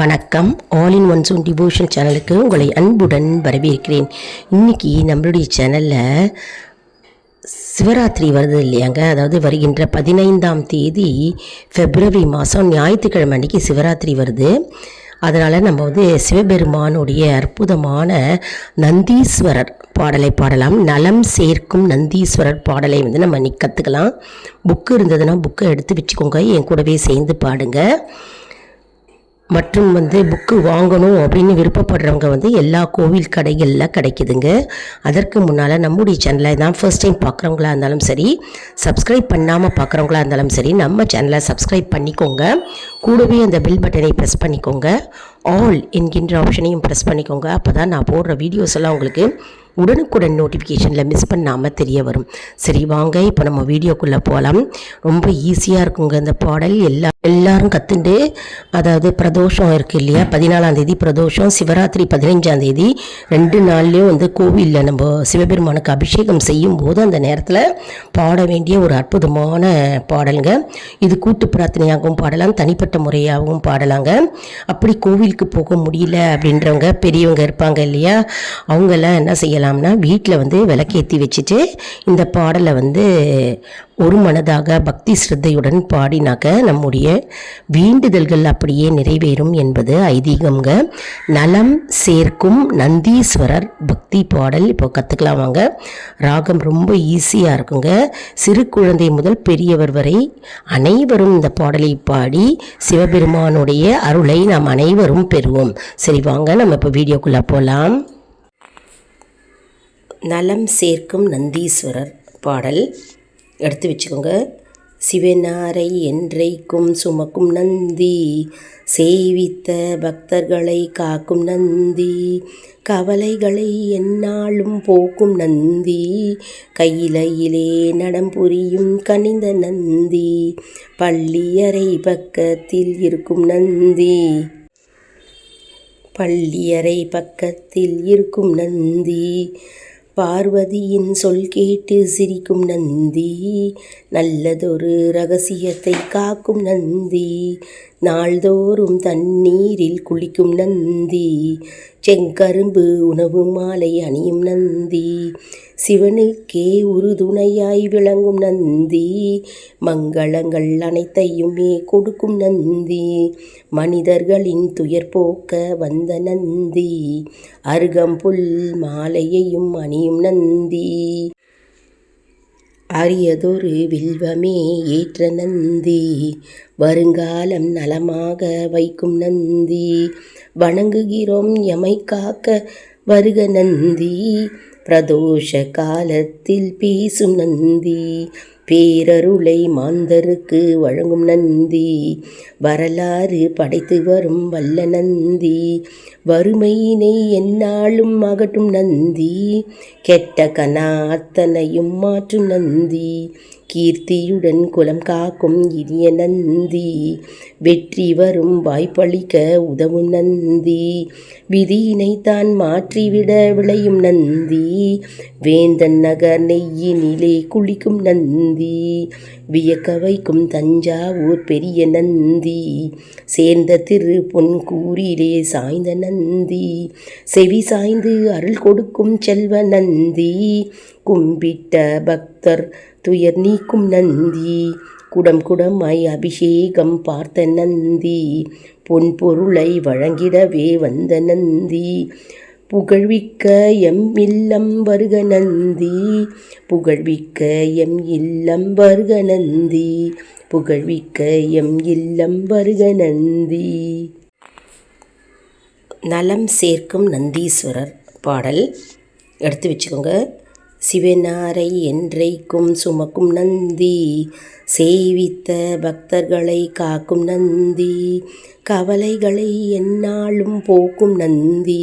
வணக்கம். All in one soon devotion சேனலுக்கு உங்களை அன்புடன் வரவேற்கிறேன். இன்னைக்கு நம்மளுடைய சேனலில் சிவராத்திரி வருது இல்லையாங்க? அதாவது வருகின்ற பதினைந்தாம் தேதி பிப்ரவரி மாதம் ஞாயிற்றுக்கிழமை அன்னைக்கு சிவராத்திரி வருது. அதனால் நம்ம வந்து சிவபெருமானுடைய அற்புதமான நந்தீஸ்வரர் பாடலை பாடலாம். நலம் சேர்க்கும் நந்தீஸ்வரர் பாடலை வந்து நம்ம இன்னைக்கு கற்றுக்கலாம் புக்கு இருந்ததுன்னா புக்கை எடுத்து வச்சுக்கோங்க. என் கூடவே சேர்ந்து பாடுங்க. மற்றும் வந்து புக்கு வாங்கணும் அப்படின்னு விருப்பப்படுறவங்க வந்து எல்லா கோவில் கடைகளில் கிடைக்குதுங்க. அதற்கு முன்னால் நம்முடைய சேனலை தான் ஃபர்ஸ்ட் டைம் பார்க்குறவங்களா இருந்தாலும் சரி சப்ஸ்கிரைப் பண்ணாமல் பார்க்குறவங்களா இருந்தாலும் சரி நம்ம சேனலை சப்ஸ்கிரைப் பண்ணிக்கோங்க. கூடவே அந்த பில் பட்டனை ப்ரெஸ் பண்ணிக்கோங்க. ஆல் என்கின்ற ஆப்ஷனையும் ப்ரெஸ் பண்ணிக்கோங்க. அப்போ தான் நான் போடுற வீடியோஸ் எல்லாம் உங்களுக்கு உடனுக்குடன் நோட்டிஃபிகேஷனில் மிஸ் பண்ணாமல் தெரிய வரும். சரி வாங்க இப்போ நம்ம வீடியோக்குள்ளே போகலாம் ரொம்ப ஈஸியாக இருக்குங்க இந்த பாடல். எல்லா எல்லாரும் கற்றுண்டு அதாவது பிரதோஷம் இருக்குது இல்லையா? பதினாலாம் தேதி பிரதோஷம் சிவராத்திரி பதினைஞ்சாம் தேதி. ரெண்டு நாள்லேயும் வந்து கோவிலில் நம்ம சிவபெருமானுக்கு அபிஷேகம் செய்யும் போது அந்த நேரத்தில் பாட வேண்டிய ஒரு அற்புதமான பாடலுங்க. இது கூட்டு பிரார்த்தனையாகவும் பாடலாம். தனிப்பட்ட முறையாகவும் பாடலாங்க. அப்படி கோவிலுக்கு போக முடியல அப்படின்றவங்க பெரியவங்க இருப்பாங்க இல்லையா? அவங்கெல்லாம் என்ன செய்யலாம்னா வீட்டில் வந்து விளக்கேற்றி வச்சுட்டு இந்த பாடலை வந்து ஒரு மனதாக பக்தி ஸ்ரத்தையுடன் பாடினாக்க நம்முடைய வேண்டுதல்கள் அப்படியே நிறைவேறும் என்பது ஐதீகம்ங்க. நலம் சேர்க்கும் நந்தீஸ்வரர் பக்தி பாடல். இப்போ கற்றுக்கலாம் வாங்க. ராகம் ரொம்ப ஈஸியாக இருக்குங்க. சிறு குழந்தை முதல் பெரியவர் வரை அனைவரும் இந்த பாடலை பாடி சிவபெருமானுடைய அருளை நாம் அனைவரும் பெறுவோம். சரி வாங்க. நம்ம இப்போ வீடியோக்குள்ளே போகலாம் நலம் சேர்க்கும் நந்தீஸ்வரர் பாடல். எடுத்து வச்சுக்கோங்க. சிவனாரை என்றைக்கும் சுமக்கும் நந்தி சேவித்த பக்தர்களை காக்கும் நந்தி கவலைகளை எந்நாளும் போக்கும் நந்தி கையிலையிலே நடம் புரியும் கனிந்த நந்தி பள்ளியறை பக்கத்தில் இருக்கும் நந்தி பள்ளியறை பக்கத்தில் இருக்கும் நந்தி பார்வதியின் சொல் கேட்டு சிரிக்கும் நந்தி நல்லதொரு ரகசியத்தை காக்கும் நந்தி நாள்தோறும் தண்ணீரில் குளிக்கும் நந்தி செங்கரும்பு உணவு மாலை அணியும் நந்தி சிவனுக்கே உறுதுணையாய் விளங்கும் நந்தி மங்களங்கள் அனைத்தையுமே கொடுக்கும் நந்தி மனிதர்களின் துயர் போக்க வந்த நந்தி அருகம்புல் மாலையையும் அணியும் நந்தி. அரியதொரு வில்வமே ஏற்ற நந்தி வருங்காலம் நலமாக வைக்கும் நந்தி வணங்குகிறோம் எமை காக்க வருக நந்தி பிரதோஷ காலத்தில் பேசும் நந்தி பேரருளை மாந்தருக்கு வழங்கும் நந்தி. வரலாறு படைத்து வரும் வல்ல நந்தி. வறுமையினை என்னாலும் அகட்டும் நந்தி. கெட்ட கனா அத்தனையும் மாற்றும் நந்தி. கீர்த்தியுடன் குலம் காக்கும் இனிய நந்தி. வெற்றி வரும் வாய்ப்பளிக்க உதவும் நந்தி. விதியினை தான் மாற்றிவிட விளையும் நந்தி. வேந்தன் நகர் நெய்யினிலே குளிக்கும் நந்தி. வியக்க வைக்கும் தஞ்சாவூர் பெரிய நந்தி. சேர்ந்த திரு பொன்கூரிலே சாய்ந்த நந்தி. செவி சாய்ந்து அருள் கொடுக்கும் செல்வ நந்தி. கும்பிட்ட பக்தர் துயர் நீக்கும் நந்தி. குடம் குடமாய் அபிஷேகம் பார்த்த நந்தி. பொன் பொருளை வழங்கிடவே வந்த நந்தி. புகழ்விக்க எம் இல்லம் வருக நந்தி. புகழ்விக்க எம் இல்லம் வருக நந்தி. புகழ்விக்க எம் இல்லம் வருக நந்தி. நலம் சேர்க்கும் நந்தீஸ்வரர் பாடல். எடுத்து வச்சுக்கோங்க. சிவனாரை என்றைக்கும் சுமக்கும் நந்தி சேவித்த பக்தர்களை காக்கும் நந்தி கவலைகளை என்னாலும் போக்கும் நந்தி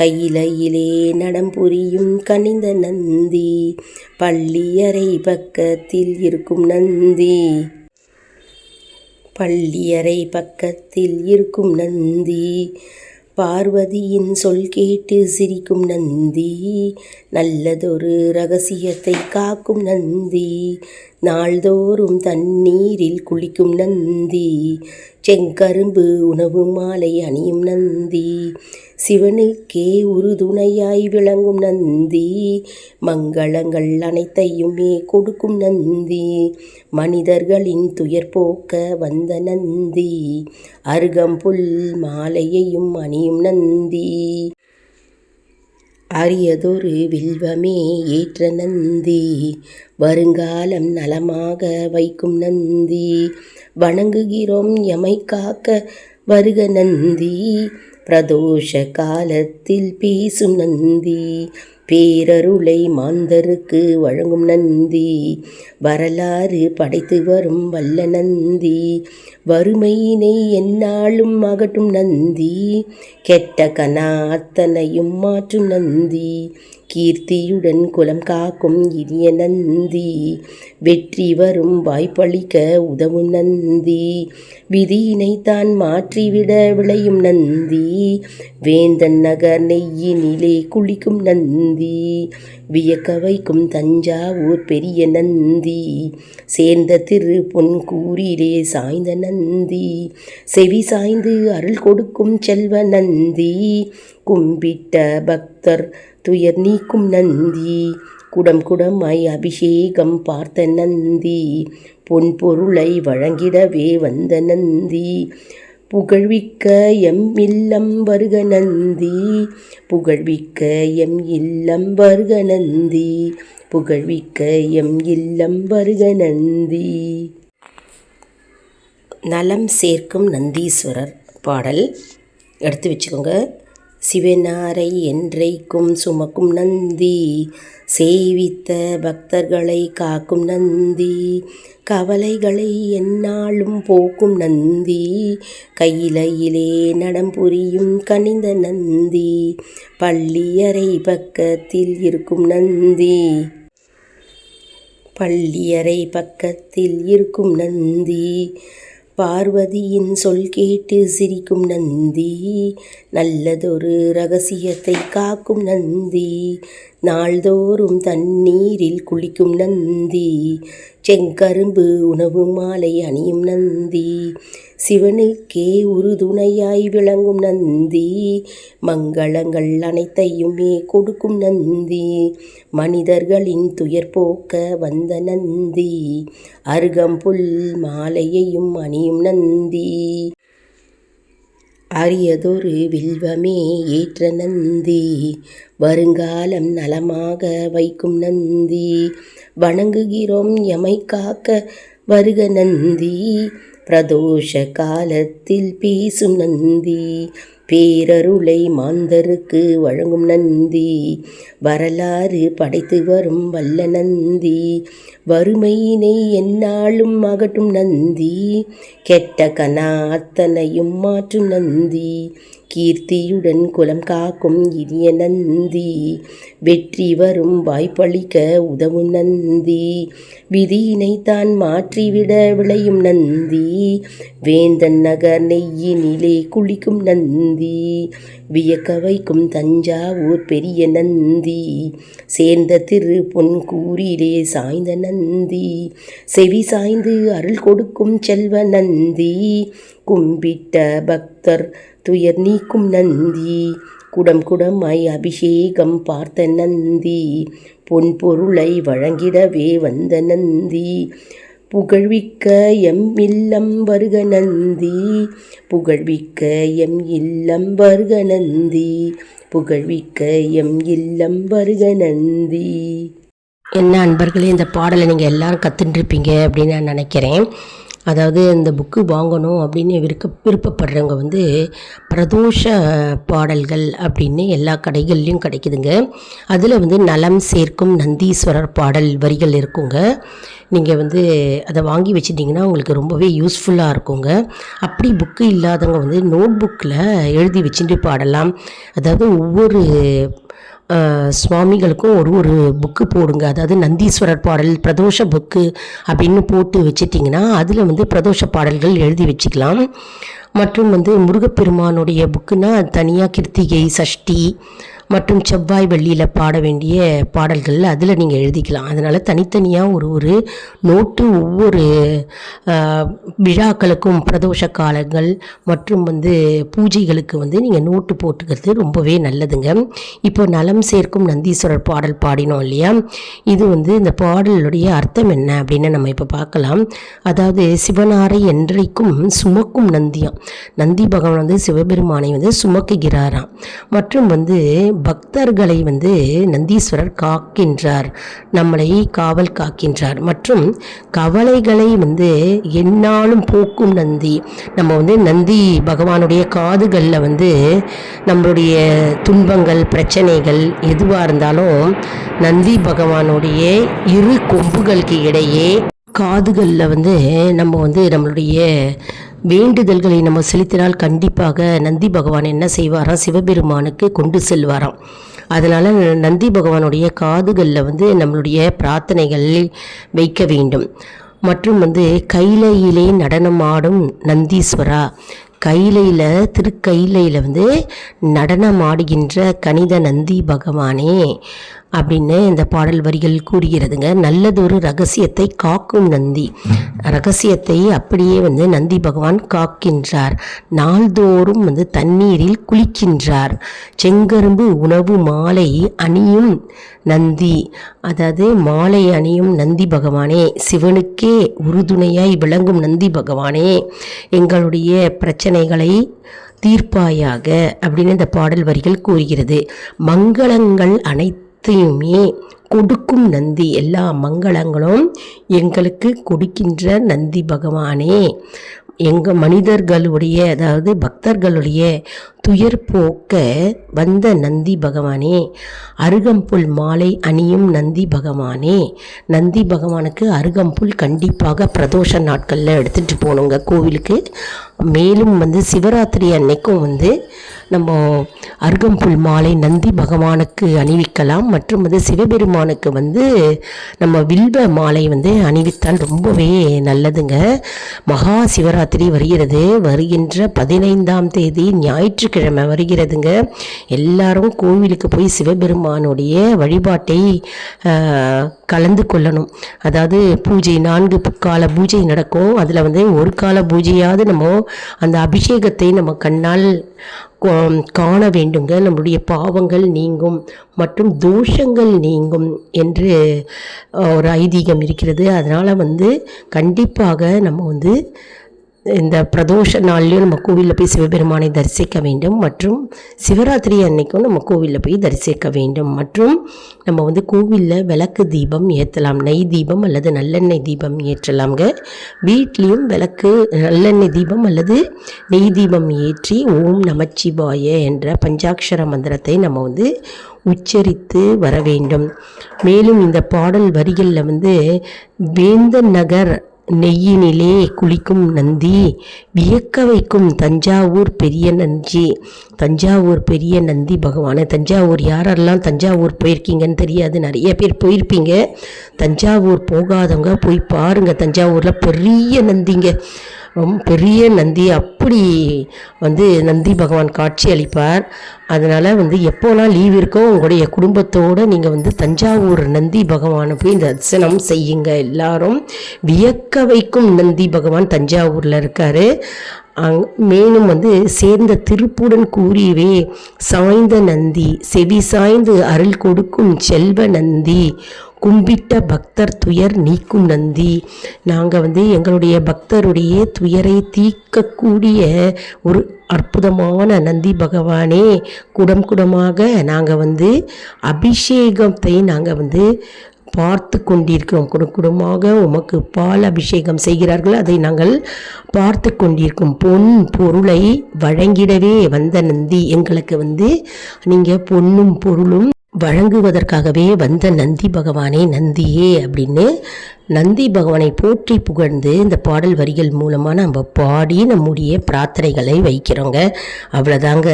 கையிலையிலே நடம் புரியும் கனிந்த நந்தி பள்ளியறை பக்கத்தில் இருக்கும் நந்தி. பள்ளியறை பக்கத்தில் இருக்கும் நந்தி பார்வதியின் சொல் கேட்டு சிரிக்கும் நந்தி நல்லதொரு ரகசியத்தை காக்கும் நந்தி நாள்தோறும் தண்ணீரில் குளிக்கும் நந்தி செங்கரும்பு உணவு மாலை அணியும் நந்தி சிவனுக்கே உறுதுணையாய் விளங்கும் நந்தி மங்களங்கள் அனைத்தையுமே கொடுக்கும் நந்தி மனிதர்களின் துயர் போக்க வந்த நந்தி அருகம்புல் மாலையையும் அணியும் நந்தி. அரியதொரு வில்வமே ஏற்ற நந்தி வருங்காலம் நலமாக வைக்கும் நந்தி வணங்குகிறோம் எமை காக்க வருக நந்தி பிரதோஷ காலத்தில் பேசும் நந்தி பேரருளை மாந்தருக்கு வழங்கும் நந்தி. வரலாறு படைத்து வரும் வல்ல நந்தி. வறுமையினை என்னாலும் அகற்றும் நந்தி. கெட்ட கனா அத்தனையும் மாற்றும் நந்தி. கீர்த்தியுடன் குலம் காக்கும் இனிய நந்தி. வெற்றி வரும் வாய்ப்பளிக்க உதவும் நந்தி. விதியினை தான் மாற்றிவிட விளையும் நந்தி. வேந்தன் நகர் நெய்யினிலே குளிக்கும் நந்தி. வியக்க வைக்கும் தஞ்சாவூர் பெரிய நந்தி சேர்ந்த திரு பொன்கூரிலே சாய்ந்த நந்தி செவி சாய்ந்து அருள் கொடுக்கும் செல்வ நந்தி கும்பிட்ட பக்தர் துயர் நீக்கும் நந்தி குடம் குடமாய் அபிஷேகம் பார்த்த நந்தி பொன் பொருளை வழங்கிடவே வந்த நந்தி புகழ்விக்க எம் இல்லம் வருக நந்தி. புகழ்விக்க எம் இல்லம் வருக நந்தி. புகழ்விக்க எம் இல்லம் வருக நந்தி. நலம் சேர்க்கும் நந்தீஸ்வரர் பாடல். எடுத்து வச்சுக்கோங்க. சிவனாரை என்றைக்கும் சுமக்கும் நந்தி சேவித்த பக்தர்களை காக்கும் நந்தி கவலைகளை என்னாலும் போக்கும் நந்தி கையிலையிலே நடம் புரியும் கனிந்த நந்தி பள்ளியறை பக்கத்தில் இருக்கும் நந்தி. பள்ளியறை பக்கத்தில் இருக்கும் நந்தி பார்வதியின் சொல் கேட்டு சிரிக்கும் நந்தி நல்லதொரு ரகசியத்தை காக்கும் நந்தி நாள்தோறும் தண்ணீரில் குளிக்கும் நந்தி செங்கரும்பு உணவு மாலை அணியும் நந்தி சிவனுக்கே உறுதுணையாய் விளங்கும் நந்தி மங்களங்கள் அனைத்தையுமே கொடுக்கும் நந்தி மனிதர்களின் துயர் போக்க வந்த நந்தி அருகம்புல் மாலையையும் அணியும் நந்தி. அரியதொரு வில்வமே ஏற்ற நந்தி வருங்காலம் நலமாக வைக்கும் நந்தி வணங்குகிறோம் எமை காக்க வருக நந்தி பிரதோஷ காலத்தில் பேசும் நந்தி பேரருளை மாந்தருக்கு வழங்கும் நந்தி. வரலாறு படைத்து வரும் வல்ல நந்தி. வறுமையினை என்னாலும் அகற்றும் நந்தி. கெட்ட கனா அத்தனையும் மாற்றும் நந்தி. கீர்த்தியுடன் குலம் காக்கும் இனிய நந்தி. வெற்றி வரும் வாய்ப்பளிக்க உதவும் நந்தி. விதியினை தான் மாற்றிவிட விளையும் நந்தி. வேந்தன் நகர் நெய்யினிலே குளிக்கும் நந்தி. வியக்க வைக்கும் தஞ்சாவூர் பெரிய நந்தி. சேர்ந்த திரு பொன்கூரிலே சாய்ந்த நந்தி. செவி சாய்ந்து அருள் கொடுக்கும் செல்வ நந்தி. கும்பிட்ட பக்தர் துயர் நீக்கும் நந்தி. குடம் குடமாய் அபிஷேகம் பார்த்த நந்தி. பொன் பொருளை வழங்கிடவே வந்த நந்தி. புகழ்விக்க எம் இல்லம் வருக நந்தி. புகழ்விக்க எம் இல்லம் வருக நந்தி. புகழ்விக்க எம் இல்லம் வருக நந்தி. என்ன அன்பர்களே இந்த பாடலை நீங்கள் எல்லாரும் கற்றுட்டுருப்பீங்க அப்படின்னு நான் நினைக்கிறேன். அதாவது இந்த புக்கு வாங்கணும் அப்படின்னு விருக்க விருப்பப்படுறவங்க வந்து பிரதோஷ பாடல்கள் அப்படின்னு எல்லா கடைகள்லையும் கிடைக்குதுங்க. அதில் வந்து நலம் சேர்க்கும் நந்தீஸ்வரர் பாடல் வரிகள் இருக்குங்க. நீங்கள் வந்து அதை வாங்கி வச்சிட்டிங்கன்னா உங்களுக்கு ரொம்பவே யூஸ்ஃபுல்லாக இருக்குங்க. அப்படி புக்கு இல்லாதவங்க வந்து நோட் புக்கில் எழுதி வச்சுட்டு பாடலாம். அதாவது ஒவ்வொரு சுவாமிகளுக்கும் ஒரு ஒரு புக்கு போடுங்க. அதாவது நந்தீஸ்வரர் பாடல் பிரதோஷ புக்கு அப்படின்னு போட்டு வச்சிட்டிங்கன்னா அதில் வந்து பிரதோஷ பாடல்கள் எழுதி வச்சுக்கலாம். மற்றும் வந்து முருகப்பெருமானுடைய புக்குனால் தனியாக கிருத்திகை சஷ்டி மற்றும் செவ்வாய் வெள்ளியில் பாட வேண்டிய பாடல்கள் அதில் நீங்கள் எழுதிக்கலாம். அதனால் தனித்தனியாக ஒரு ஒரு நோட்டு ஒவ்வொரு விழாக்களுக்கும் பிரதோஷ காலங்கள் மற்றும் வந்து பூஜைகளுக்கு வந்து நீங்கள் நோட்டு போட்டுக்கிறது ரொம்பவே நல்லதுங்க. இப்போ நலம் சேர்க்கும் நந்தீஸ்வரர் பாடல் பாடினோம் இல்லையா? இது வந்து இந்த பாடலுடைய அர்த்தம் என்ன அப்படின்னு நம்ம இப்போ பார்க்கலாம். அதாவது சிவனாரை என்றைக்கும் சுமக்கும் நந்தியாம். நந்தி பகவான் வந்து சிவபெருமானை வந்து சுமக்குகிறாராம். மற்றும் வந்து பக்தர்களை வந்து நந்தீஸ்வரர் காக்கின்றார் நம்மளை காவல் காக்கின்றார். மற்றும் கவலைகளை வந்து என்னாலும் போக்கும் நந்தி. நம்ம வந்து நந்தி பகவானுடைய காதுகளில் வந்து நம்மளுடைய துன்பங்கள் பிரச்சனைகள் எதுவாக இருந்தாலும் நந்தி பகவானுடைய இரு கொம்புகளுக்கு இடையே காதுகளில் வந்து நம்ம வந்து நம்மளுடைய வேண்டுதல்களை நம்ம செலுத்தினால் கண்டிப்பாக நந்தி பகவான் என்ன செய்வாராம்? சிவபெருமானுக்கு கொண்டு செல்வாராம். அதனால் நந்தி பகவானுடைய காதுகளில் வந்து நம்மளுடைய பிரார்த்தனைகள் வைக்க வேண்டும். மற்றும் வந்து கைலையிலே நடனமாடும் நந்தீஸ்வரா கைலையில் திருக்கைலையில் வந்து நடனமாடுகின்ற கணித நந்தி பகவானே. அப்படின்னு இந்த பாடல் வரிகள் கூறுகிறதுங்க. நல்லதொரு ரகசியத்தை காக்கும் நந்தி. ரகசியத்தை அப்படியே வந்து நந்தி பகவான் காக்கின்றார். நாள்தோறும் வந்து தண்ணீரில் குளிக்கின்றார். செங்கரும்பு உணவு மாலை அணியும் நந்தி. அதாவது மாலை அணியும் நந்தி பகவானே சிவனுக்கே உறுதுணையாய் விளங்கும் நந்தி பகவானே எங்களுடைய பிரச்சனைகளை தீர்ப்பாயாக அப்படின்னு இந்த பாடல் வரிகள் கூறுகிறது. மங்களங்கள் அனைத்தையுமே கொடுக்கும் நந்தி. எல்லா மங்களங்களும் எங்களுக்கு கொடுக்கின்ற நந்தி பகவானே. எங்கள் மனிதர்களுடைய அதாவது பக்தர்களுடைய துயர் போக்க வந்த நந்தி பகவானே. அருகம்புல் மாலை அணியும் நந்தி பகவானே. நந்தி பகவானுக்கு அருகம்புல் கண்டிப்பாக பிரதோஷ நாட்களில் எடுத்துகிட்டு போகணுங்க கோவிலுக்கு. மேலும் வந்து சிவராத்திரி அன்னைக்கும் வந்து நம்ம அருகம்புல் மாலை நந்தி பகவானுக்கு அணிவிக்கலாம். மற்றும் வந்து சிவபெருமானுக்கு வந்து நம்ம வில்வ மாலை வந்து அணிவித்தால் ரொம்பவே நல்லதுங்க. மகா சிவராத்திரி வருகிறது. வருகின்ற பதினைந்தாம் தேதி ஞாயிற்று ஞாயிற்றுக்கிழமை வருகிறதுங்க. எல்லாரும் கோவிலுக்கு போய் சிவபெருமானுடைய வழிபாட்டை கலந்து கொள்ளணும். அதாவது பூஜை நான்கு கால பூஜை நடக்கும். அதில் வந்து ஒரு கால பூஜையாவது நம்ம அந்த அபிஷேகத்தை நம்ம கண்ணால் காண வேண்டுங்க. நம்முடைய பாவங்கள் நீங்கும் மற்றும் தோஷங்கள் நீங்கும் என்று ஒரு ஐதீகம் இருக்கிறது. அதனால் வந்து கண்டிப்பாக நம்ம வந்து இந்த பிரதோஷ நாள்லையும் நம்ம கோவிலில் போய் சிவபெருமானை தரிசிக்க வேண்டும். மற்றும் சிவராத்திரி அன்னைக்கும் நம்ம கோவிலில் போய் தரிசிக்க வேண்டும். மற்றும் நம்ம வந்து கோவிலில் விளக்கு தீபம் ஏற்றலாம். நெய் தீபம் அல்லது நல்லெண்ணெய் தீபம் ஏற்றலாம்ங்க. வீட்லேயும் விளக்கு நல்லெண்ணெய் தீபம் அல்லது நெய் தீபம் ஏற்றி ஓம் நமச்சிவாய என்ற பஞ்சாட்சர மந்திரத்தை நம்ம வந்து உச்சரித்து வர வேண்டும். மேலும் இந்த பாடல் வரிகளில் வந்து வேந்தன் நகர் நெய்யினிலே குளிக்கும் நந்தி வியக்க வைக்கும் தஞ்சாவூர் பெரிய நஞ்சி தஞ்சாவூர் பெரிய நந்தி பகவானே தஞ்சாவூர் யாரெல்லாம் தஞ்சாவூர் போயிருக்கீங்கன்னு தெரியாது நிறைய பேர் போயிருப்பீங்க. தஞ்சாவூர் போகாதவங்க போய் பாருங்கள் தஞ்சாவூரில் பெரிய நந்திங்க. ரொம்ப பெரிய நந்தி. அப்படி வந்து நந்தி பகவான் காட்சி அளிப்பார். அதனால் வந்து எப்போலாம் லீவ் இருக்கோ உங்களுடைய குடும்பத்தோடு நீங்கள் வந்து தஞ்சாவூர் நந்தி பகவானை போய் தரிசனம் செய்யுங்க. எல்லாரும் வியக்க வைக்கும் நந்தி பகவான் தஞ்சாவூரில் இருக்கார். மேலும் வந்து சேர்ந்த திருப்புடன் கூறியவே சாய்ந்த நந்தி செவி சாய்ந்து அருள் கொடுக்கும் செல்வ நந்தி கும்பிட்ட பக்தர் துயர் நீக்கும் நந்தி. நாங்கள் வந்து எங்களுடைய பக்தருடைய துயரை தீர்க்கக்கூடிய ஒரு அற்புதமான நந்தி பகவானே குடம் குடமாக நாங்கள் வந்து அபிஷேகத்தை நாங்கள் வந்து பார்த்து கொண்டிருக்கிறோம் குடும்பமாக உமக்கு பால் அபிஷேகம் செய்கிறார்கள். அதை நாங்கள் பார்த்து கொண்டிருக்கும் பொன் பொருளை வழங்கிடவே வந்த நந்தி எங்களுக்கு வந்து நீங்கள் பொன்னும் பொருளும் வழங்குவதற்காகவே வந்த நந்தி பகவானே நந்தியே அப்படின்னு நந்தி பகவானை போற்றி புகழ்ந்து இந்த பாடல் வரிகள் மூலமாக நம்ம பாடி நம்முடைய பிரார்த்தனைகளை வைக்கிறோங்க. அவ்வளோதாங்க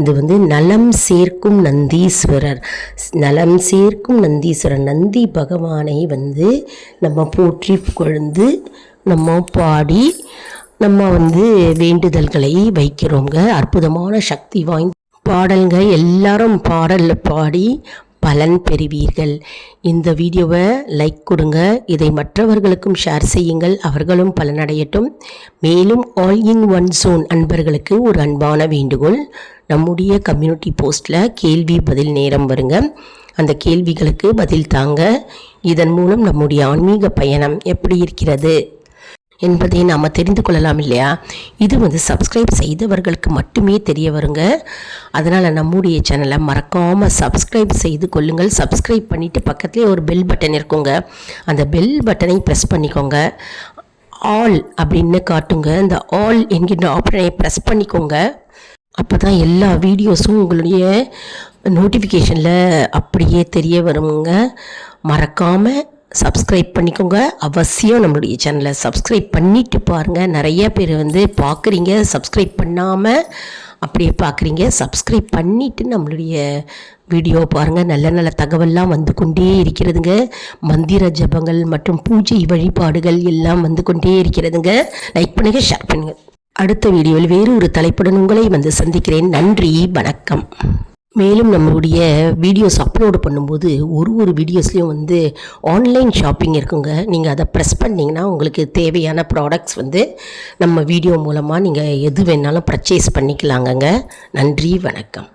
இது வந்து நலம் சேர்க்கும் நந்தீஸ்வரர். நலம் சேர்க்கும் நந்தீஸ்வரர். நந்தி பகவானை வந்து நம்ம போற்றி புகழ்ந்து நம்ம பாடி நம்ம வந்து வேண்டுதல்களை வைக்கிறோங்க. அற்புதமான சக்தி வாய்ந்த பாடல்ங்க எல்லாரும் பாடலில் பாடி பலன் பெறுவீர்கள். இந்த வீடியோவை லைக் கொடுங்க. இதை மற்றவர்களுக்கும் ஷேர் செய்யுங்கள். அவர்களும் பலனடையட்டும். மேலும் ஆல் இன் ஒன் ஜோன் அன்பர்களுக்கு ஒரு அன்பான வேண்டுகோள். நம்முடைய கம்யூனிட்டி போஸ்ட்டில் கேள்வி பதில் நேரம் வருங்க. அந்த கேள்விகளுக்கு பதில் தாங்க. இதன் மூலம் நம்முடைய ஆன்மீக பயணம் எப்படி இருக்கிறது? என்பதை நாம் தெரிந்து கொள்ளலாம் இல்லையா? இது வந்து சப்ஸ்கிரைப் செய்தவர்களுக்கு மட்டுமே தெரிய வருங்க. அதனால் நம்முடைய சேனலை மறக்காமல் சப்ஸ்கிரைப் செய்து கொள்ளுங்கள். சப்ஸ்கிரைப் பண்ணிவிட்டு பக்கத்துலேயே ஒரு பெல் பட்டன் இருக்குங்க. அந்த பெல் பட்டனை ப்ரெஸ் பண்ணிக்கோங்க. ஆல் அப்படின்னு காட்டுங்க. இந்த ஆல் என்கின்ற ஆப்ஷனை ப்ரெஸ் பண்ணிக்கோங்க. அப்போ தான் எல்லா வீடியோஸும் உங்களுடைய நோட்டிஃபிகேஷனில் அப்படியே தெரிய வருங்க. மறக்காமல் சப்ஸ்கிரைப் பண்ணிக்கோங்க. அவசியம் நம்மளுடைய சேனலை சப்ஸ்கிரைப் பண்ணிட்டு பாருங்கள் நிறைய பேர் வந்து பார்க்குறீங்க. சப்ஸ்கிரைப் பண்ணாமல் அப்படியே பார்க்குறீங்க. சப்ஸ்கிரைப் பண்ணிவிட்டு நம்மளுடைய வீடியோ பாருங்கள் நல்ல நல்ல தகவல்லாம் வந்து கொண்டே இருக்கிறதுங்க. மந்திர ஜபங்கள் மற்றும் பூஜை வழிபாடுகள் எல்லாம் வந்து கொண்டே இருக்கிறதுங்க. லைக் பண்ணுங்கள் ஷேர் பண்ணுங்கள் அடுத்த வீடியோவில் வேறு ஒரு தலைப்புடன் உங்களை வந்து சந்திக்கிறேன். நன்றி வணக்கம். மேலும் நம்மளுடைய வீடியோஸ் அப்லோடு பண்ணும்போது ஒரு ஒரு வீடியோஸ்லேயும் வந்து ஆன்லைன் ஷாப்பிங் இருக்குங்க. நீங்கள் அதை ப்ரெஸ் பண்ணிங்கன்னா உங்களுக்கு தேவையான ப்ராடக்ட்ஸ் வந்து நம்ம வீடியோ மூலமாக நீங்கள் எது வேணாலும் பர்ச்சேஸ் பண்ணிக்கலாங்கங்க. நன்றி வணக்கம்.